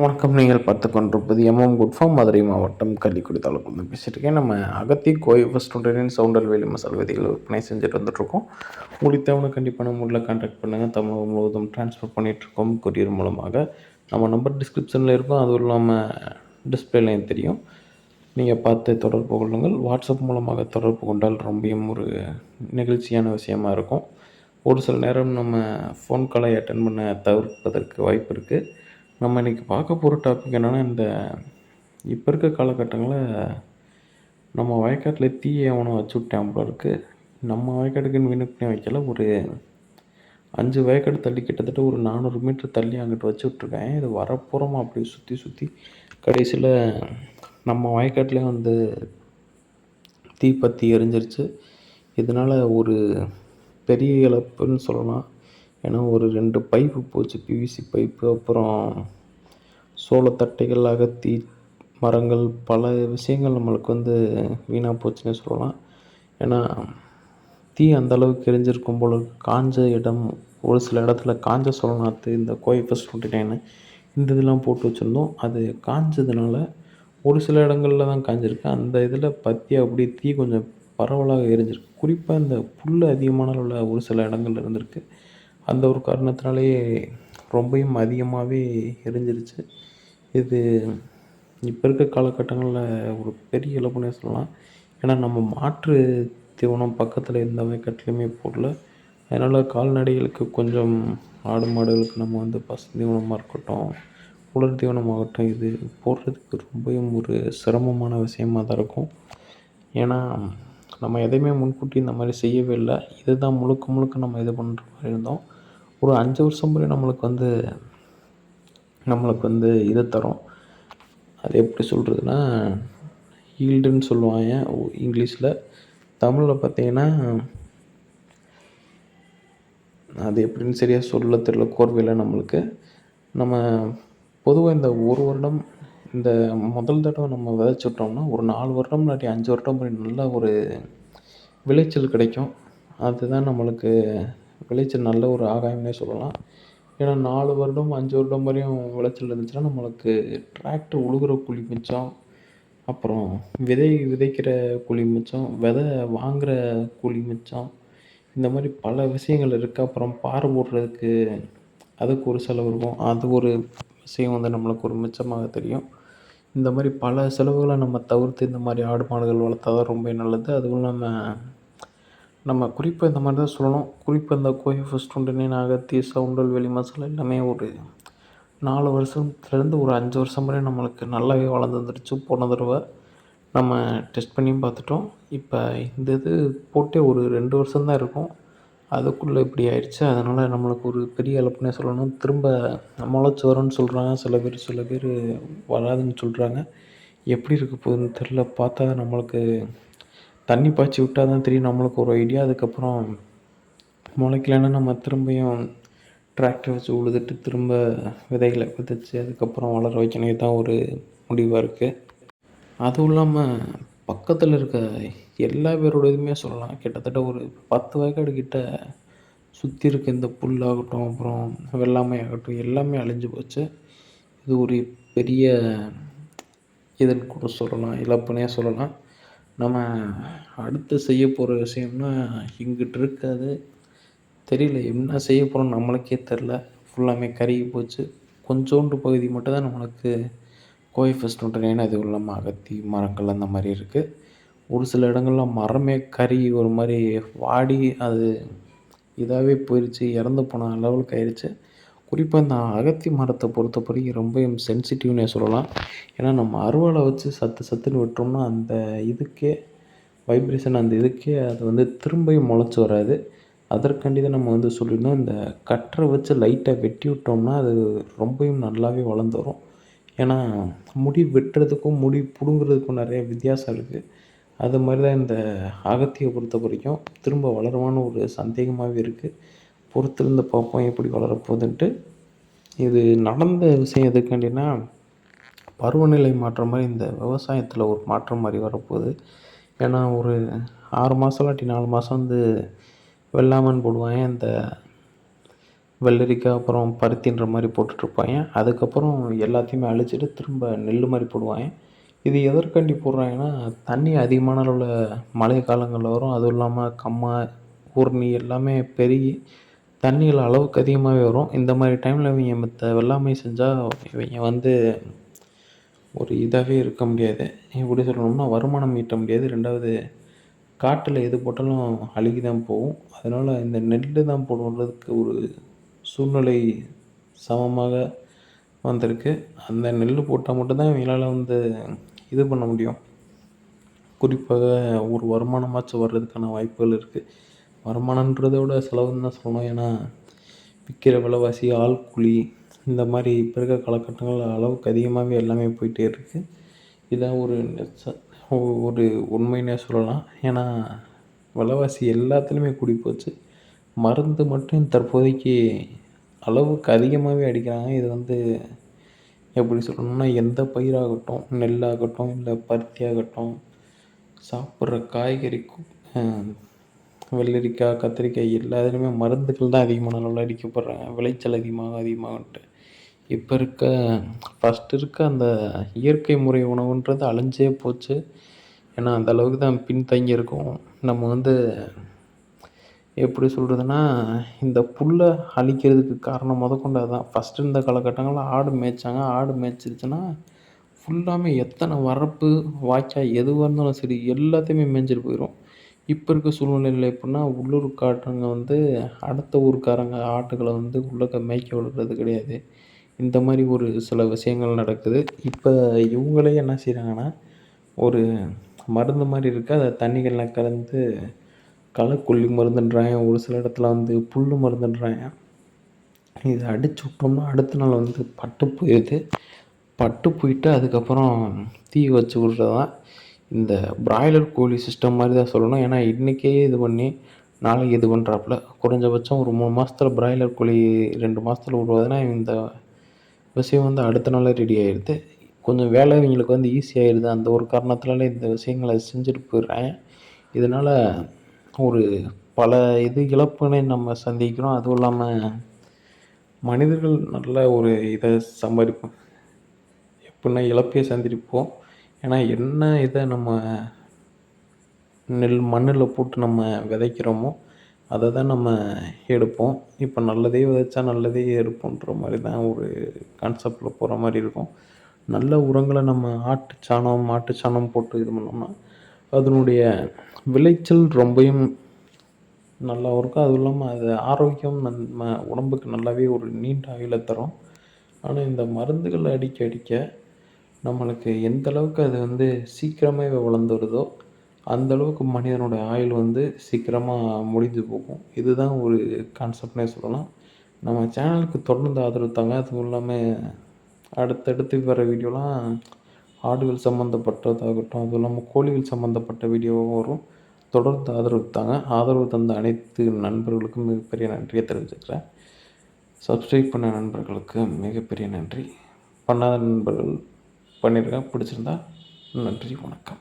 வணக்கம் நீங்கள் பார்த்து கொண்டிருப்பது எம்எம் குட்ஃபார்ம் மதுரை மாவட்டம் கள்ளிக்குடி தாலுக்கு பேசியிருக்கேன் நம்ம அகத்தி கோய் ஃபஸ்ட் சவுண்டல் வேலி மசால் விதிகள் விற்பனை செஞ்சுட்டு வந்துட்ருக்கோம் முடித்தவனை கண்டிப்பாக நம்ம உள்ள கான்டாக்ட் பண்ணுங்கள் தமிழ் முழுவதும் ட்ரான்ஸ்ஃபர் பண்ணிகிட்ருக்கோம் கொரியர் மூலமாக நம்ம நம்பர் டிஸ்கிரிப்ஷனில் இருக்கும். அதுவும் இல்லாமல் டிஸ்பிளேலையும் தெரியும். நீங்கள் பார்த்து தொடர்பு கொள்ளுங்கள். வாட்ஸ்அப் மூலமாக தொடர்பு கொண்டால் ரொம்பவும் ஒரு நிகழ்ச்சியான விஷயமா இருக்கும். ஒரு சில நேரம் நம்ம ஃபோன் காலை அட்டன் பண்ண தவிர்ப்பதற்கு வாய்ப்பு இருக்குது நம்ம இன்றைக்கி பார்க்க போகிற டாபிக் என்னென்னா இந்த இப்போ இருக்க காலகட்டங்களில் நம்ம வயக்காட்டில் தீ எவனோ வச்சு விட்டேன் போல இருக்குது நம்ம வயக்காட்டுக்குன்னு வீணு வைக்கல. ஒரு அஞ்சு வயக்காடு தள்ளி கிட்டத்தட்ட ஒரு நானூறு மீட்டர் தள்ளி அங்கிட்டு வச்சு விட்ருக்கேன் இது வரப்புறமா அப்படி சுற்றி சுற்றி கடைசியில் நம்ம வயக்காட்டிலே வந்து தீ பற்றி எரிஞ்சிருச்சு. இதனால் ஒரு பெரிய இழப்புன்னு சொல்லலாம். ஏன்னா ஒரு ரெண்டு பைப்பு போச்சு பிவிசி பைப்பு அப்புறம் சோளத்தட்டைகள் அகத்தி மரங்கள் பல விஷயங்கள் நம்மளுக்கு வந்து வீணாக போச்சுன்னே சொல்லலாம். ஏன்னா தீ அந்தளவுக்கு எரிஞ்சிருக்கும் போல காஞ்ச இடம் ஒரு சில இடத்துல காஞ்ச சோழநாத்து இந்த கோயை ஃபஸ்ட் டுவெண்ட்டி நைனு இந்த இதெல்லாம் போட்டு வச்சுருந்தோம். அது காஞ்சதுனால ஒரு சில இடங்களில் தான் காஞ்சிருக்கு. அந்த இதில் பற்றி அப்படி தீ கொஞ்சம் பரவலாக எரிஞ்சிருக்கு. குறிப்பாக இந்த புல் அதிகமான அளவில் ஒரு சில இடங்கள்ல இருந்திருக்கு. அந்த ஒரு காரணத்தினாலேயே ரொம்பவும் அதிகமாகவே எரிஞ்சிருச்சு. இது இப்போ இருக்க காலகட்டங்களில் ஒரு பெரிய இழப்புனே சொல்லலாம். ஏன்னா நம்ம மாற்று தீவனம் பக்கத்தில் எந்த வயக்காட்டிலையுமே போடல. அதனால் கால்நடைகளுக்கு கொஞ்சம் ஆடு மாடுகளுக்கு நம்ம வந்து பசு தீவனமாக இருக்கட்டும் உலர் தீவனமாகட்டும் இது போடுறதுக்கு ரொம்பவும் ஒரு சிரமமான விஷயமாக தான் இருக்கும். ஏன்னா நம்ம எதையுமே முன்கூட்டி இந்த மாதிரி செய்யவே இல்லை. இதுதான் முழுக்க முழுக்க நம்ம இது பண்ணுற மாதிரி இருந்தோம். ஒரு அஞ்சு வருஷம் முறை நம்மளுக்கு வந்து நம்மளுக்கு வந்து இதை தரும். அது எப்படி சொல்கிறதுனா ஈல்டுன்னு சொல்லுவாங்க இங்கிலீஷில். தமிழில் பார்த்தீங்கன்னா அது எப்படின்னு சரியாக சொல்ல தெரியல கோர்வையில் நம்மளுக்கு. நம்ம பொதுவாக இந்த ஒரு வருடம் இந்த முதல் தடவை நம்ம விதைச்சிவிட்டோம்னா ஒரு நாலு வருடம் இல்லாட்டி அஞ்சு வருடம் வரை நல்ல ஒரு விளைச்சல் கிடைக்கும். அதுதான் நம்மளுக்கு விளைச்சல் நல்ல ஒரு ஆதாயம்னே சொல்லலாம். ஏன்னா நாலு வருடம் அஞ்சு வருடம் வரையும் விளைச்சல் இருந்துச்சுன்னா நம்மளுக்கு டிராக்டர் உழுகுற கூலி மிச்சம். அப்புறம் விதை விதைக்கிற கூலி மிச்சம் விதை வாங்குகிற கூலி மிச்சம். இந்த மாதிரி பல விஷயங்கள் இருக்குது அப்புறம் பார் போடுறதுக்கு அதுக்கு ஒரு செலவு இருக்கும். அது ஒரு விஷயம் வந்து நம்மளுக்கு ஒரு மிச்சமாக தெரியும். இந்த மாதிரி பல செலவுகளை நம்ம தவிர்த்து இந்த மாதிரி ஆடு மாடுகள் வளர்த்தா தான் ரொம்ப நல்லது. அதுவும் இல்லாமல் நம்ம குறிப்பாக இந்த மாதிரி தான் சொல்லணும். குறிப்பாக இந்த கோயில் ஃபஸ்ட் டுவெண்ட்டி நைன் சவுண்டல் வெளி மசாலா எல்லாமே ஒரு நாலு வருஷத்துலேருந்து ஒரு அஞ்சு வருஷம் வரை நம்மளுக்கு நல்லாவே வளர்ந்து வந்துடுச்சு போன தடவை நம்ம டெஸ்ட் பண்ணியும் பார்த்துட்டோம். இப்போ இந்த இது போட்டே ஒரு ரெண்டு வருஷம் தான் இருக்கும். அதுக்குள்ளே இப்படி ஆயிடுச்சு. அதனால் நம்மளுக்கு ஒரு பெரிய இழப்புனே சொல்லணும். திரும்ப முளைச்சி வரும்னு சொல்கிறாங்க சில பேர் சில பேர் வராதுன்னு சொல்கிறாங்க எப்படி இருக்க போகுதுன்னு தெரில பார்த்தா நம்மளுக்கு தண்ணி பாய்ச்சி விட்டால் தான் தெரியும். நம்மளுக்கு ஒரு ஐடியா அதுக்கப்புறம் முளைக்கலன்னா நம்ம திரும்பியும் டிராக்டர் வச்சு உழுதுட்டு திரும்ப விதைகளை விதைச்சி அதுக்கப்புறம் வளர வைக்கணும். இதுதான் ஒரு முடிவாக இருக்குது அதுவும் இல்லாமல் பக்கத்தில் இருக்க எல்லா பேரோட இதுவுமே சொல்லலாம். கிட்டத்தட்ட ஒரு பத்து வயக்காடு கிட்ட சுற்றி இருக்க இந்த புல்லாகட்டும் அப்புறம் வெள்ளாமை ஆகட்டும் எல்லாமே அழிஞ்சு போச்சு. இது ஒரு பெரிய இதுன்னு கூட சொல்லலாம் இழப்புனே சொல்லலாம். நம்ம அடுத்து செய்ய போகிற விஷயம்னா இங்கிட்டு இருக்காது. தெரியல என்ன செய்ய போகிறோம் நம்மளுக்கே தெரில ஃபுல்லாமே கருகி போச்சு. கொஞ்சோண்டு பகுதி மட்டும் தான் நம்மளுக்கு கோவை ஃபஸ்ட் நைன் அது இல்லாமல் அகத்தி மரங்கள் அந்த மாதிரி இருக்குது ஒரு சில இடங்களில் மரமே கறி ஒரு மாதிரி வாடி அது இதாகவே போயிடுச்சு இறந்து போன லெவலுக்கு ஆயிடுச்சு குறிப்பாக இந்த அகத்தி மரத்தை பொறுத்த வரைக்கும் ரொம்பவும் சென்சிட்டிவ்னே சொல்லலாம். ஏன்னா நம்ம அருவாலை வச்சு சத்து சத்துன்னு விட்டோம்னா அந்த இதுக்கே வைப்ரேஷன் அந்த இதுக்கே அது வந்து திரும்பியும் முளைச்சி வராது. அதற்காண்டி தான் நம்ம வந்து சொல்லியிருந்தோம் இந்த கற்றை வச்சு லைட்டாக வெட்டி விட்டோம்னா அது ரொம்பவும் நல்லாவே வளர்ந்து வரும். ஏன்னா முடி வெட்டுறதுக்கும் முடி பிடுங்குறதுக்கும் நிறைய வித்தியாசம் இருக்குது அது மாதிரி தான் இந்த அகத்தியை பொறுத்த வரைக்கும் திரும்ப வளருமான்னு ஒரு சந்தேகமாகவே இருக்குது பொறுத்திருந்து பார்ப்போம் எப்படி வளரப்போகுதுன்ட்டு. இது நடந்த விஷயம் எதுக்காண்டினா பருவநிலை மாற்றம் மாதிரி இந்த விவசாயத்தில் ஒரு மாற்றம் மாதிரி வரப்போகுது. ஏன்னா ஒரு ஆறு மாதம் இல்லாட்டி நாலு மாதம் வந்து வெள்ளாமைன்னு போடுவாங்க. இந்த வெள்ளரிக்காய் அப்புறம் பருத்தின்ற மாதிரி போட்டுட்ருப்பாங்க. அதுக்கப்புறம் எல்லாத்தையுமே அழிச்சிட்டு திரும்ப நெல் மாதிரி போடுவாங்க. இது எதற்காண்டி போடுறாங்கன்னா தண்ணி அதிகமான அளவில் மழை காலங்களில் வரும். அதுவும் இல்லாமல் கம்மா ஊர்னி எல்லாமே பெருகி தண்ணியில் அளவுக்கு அதிகமாகவே வரும். இந்த மாதிரி டைமில் இவங்க மற்ற வெள்ளாமை செஞ்சால் இவங்க வந்து ஒரு இதாகவே இருக்க முடியாது. எப்படி சொல்லணும்னா வருமானம் ஈட்ட முடியாது. ரெண்டாவது காட்டில் எது போட்டாலும் அழுகி தான் போகும். அதனால் இந்த நெல் தான் போடுறதுக்கு ஒரு சூழ்நிலை சமமாக வந்திருக்கு. அந்த நெல் போட்டால் மட்டும்தான் இவங்களால் வந்து இது பண்ண முடியும். குறிப்பாக ஒரு வருமானமாச்சும் வர்றதுக்கான வாய்ப்புகள் இருக்குது வருமானன்றதை விட செலவுன்னு தான் சொல்லணும். ஏன்னா விற்கிற விலைவாசி ஆள் கூலி இந்த மாதிரி இப்போ இருக்க காலகட்டங்கள் அளவுக்கு அதிகமாகவே எல்லாமே போயிட்டே இருக்குது இதான் ஒரு ஒரு உண்மைன்னே சொல்லலாம். ஏன்னா விலைவாசி எல்லாத்துலேயுமே கூடி போச்சு மருந்து மட்டும் தற்போதைக்கு அளவுக்கு அதிகமாகவே அடிக்கிறாங்க. இது வந்து எப்படி சொல்லணும்னா எந்த பயிராகட்டும் நெல்லாகட்டும் இல்லை பருத்தி ஆகட்டும் சாப்பிட்ற காய்கறிக்கும் வெள்ளரிக்காய் கத்திரிக்காய் எல்லாத்துலேயுமே மருந்துகள் தான் அதிகமான அளவில் அடிக்கப்படுறாங்க. விளைச்சல் அதிகமாக அதிகமாகன்ட்டு. இப்போ இருக்க ஃபஸ்ட்டு இருக்க அந்த இயற்கை முறை உணவுன்றது அழிஞ்சே போச்சு. ஏன்னா அந்த அளவுக்கு தான் பின்தங்கியிருக்கும். நம்ம வந்து எப்படி சொல்கிறதுனா இந்த புல்லை அழிக்கிறதுக்கு காரணம் முதக்கொண்டு அதுதான் ஃபஸ்ட்டு இருந்த காலகட்டங்களில் ஆடு மேய்ச்சாங்க. ஆடு மேய்ச்சிருச்சுன்னா ஃபுல்லாமே எத்தனை வரப்பு வாய்க்கால் எதுவாக இருந்தாலும் சரி எல்லாத்தையுமே மேய்ஞ்சிட்டு போயிடும் இப்போ இருக்க சூழ்நிலையில் எப்படின்னா உள்ளூர் உள்ளூர்காரங்க வந்து அடுத்த ஊருக்காரங்க ஆட்டுகளை வந்து உள்ளக்க மேய்க்க விடுறது கிடையாது. இந்த மாதிரி ஒரு சில விஷயங்கள் நடக்குது. இப்போ இவங்களே என்ன செய்கிறாங்கன்னா ஒரு மருந்து மாதிரி இருக்குது அதை தண்ணிகளில் கலந்து களைக்கொல்லி மருந்துன்றாங்க ஒரு சில இடத்துல வந்து புல் மருந்துன்றாங்க. இதை அடித்து விட்டோம்னா அடுத்த நாள் வந்து பட்டு போயிடுது. பட்டு போயிட்டு அதுக்கப்புறம் தீ வச்சு விட்றது தான் இந்த பிராய்லர் கோழி சிஸ்டம் மாதிரி தான் சொல்லணும். ஏன்னா இன்றைக்கே இது பண்ணி நாளைக்கு இது பண்ணுறாப்புல குறைஞ்சபட்சம் ஒரு மூணு மாதத்துல பிராய்லர் கோழி ரெண்டு மாதத்துல விடுவதுன்னா இந்த விஷயம் வந்து அடுத்த நாளே ரெடி ஆகிடுது கொஞ்சம் வேலை இவங்களுக்கு வந்து ஈஸியாகிடுது அந்த ஒரு காரணத்தினால இந்த விஷயங்களை செஞ்சுட்டு போயிடுறாங்க. இதனால் ஒரு பல இது இழப்பினை நம்ம சந்திக்கிறோம். அதுவும் இல்லாமல் மனிதர்கள் நல்ல ஒரு இதை சம்பாதிப்போம். எப்படின்னா இழப்பையே சந்திப்போம். ஏன்னா என்ன இதை நம்ம நெல் மண்ணில் போட்டு நம்ம விதைக்கிறோமோ அதை தான் நம்ம எடுப்போம். இப்போ நல்லதே விதைச்சா நல்லதே எடுப்போன்ற மாதிரி தான் ஒரு கான்செப்டில் போகிற மாதிரி இருக்கும். நல்ல உரங்களை நம்ம ஆட்டு சாணம் மாட்டு சாணம் போட்டு இது பண்ணோம்னா அதனுடைய விளைச்சல் ரொம்பவும் நல்லாவும் இருக்கும். அதுவும் இல்லாமல் அது ஆரோக்கியம் நம்ம உடம்புக்கு நல்லாவே ஒரு நீண்ட ஆயுளை தரும். ஆனால் இந்த மருந்துகள் அடிக்க அடிக்க நம்மளுக்கு எந்த அளவுக்கு அது வந்து சீக்கிரமே வளர்ந்துருதோ அந்தளவுக்கு மனிதனுடைய ஆயுள் வந்து சீக்கிரமாக முடிஞ்சு போகும். இதுதான் ஒரு கான்செப்ட்னே சொல்லலாம். நம்ம சேனலுக்கு தொடர்ந்து ஆதரவு தாங்க. அதுவும் இல்லாமல் அடுத்தடுத்து வர வீடியோலாம் ஆடுகள் சம்மந்தப்பட்டதாகட்டும் அதுவும் இல்லாமல் கோழிகள் சம்மந்தப்பட்ட வீடியோவும் வரும். தொடர்ந்து ஆதரவு தாங்க ஆதரவு தந்த அனைத்து நண்பர்களுக்கும் மிகப்பெரிய நன்றியை தெரிவிச்சுக்கிறேன். சப்ஸ்கிரைப் பண்ண நண்பர்களுக்கு மிகப்பெரிய நன்றி. பண்ணாத நண்பர்கள் பண்ணியிருக்கேன் பிடிச்சிருந்தா நன்றி வணக்கம்.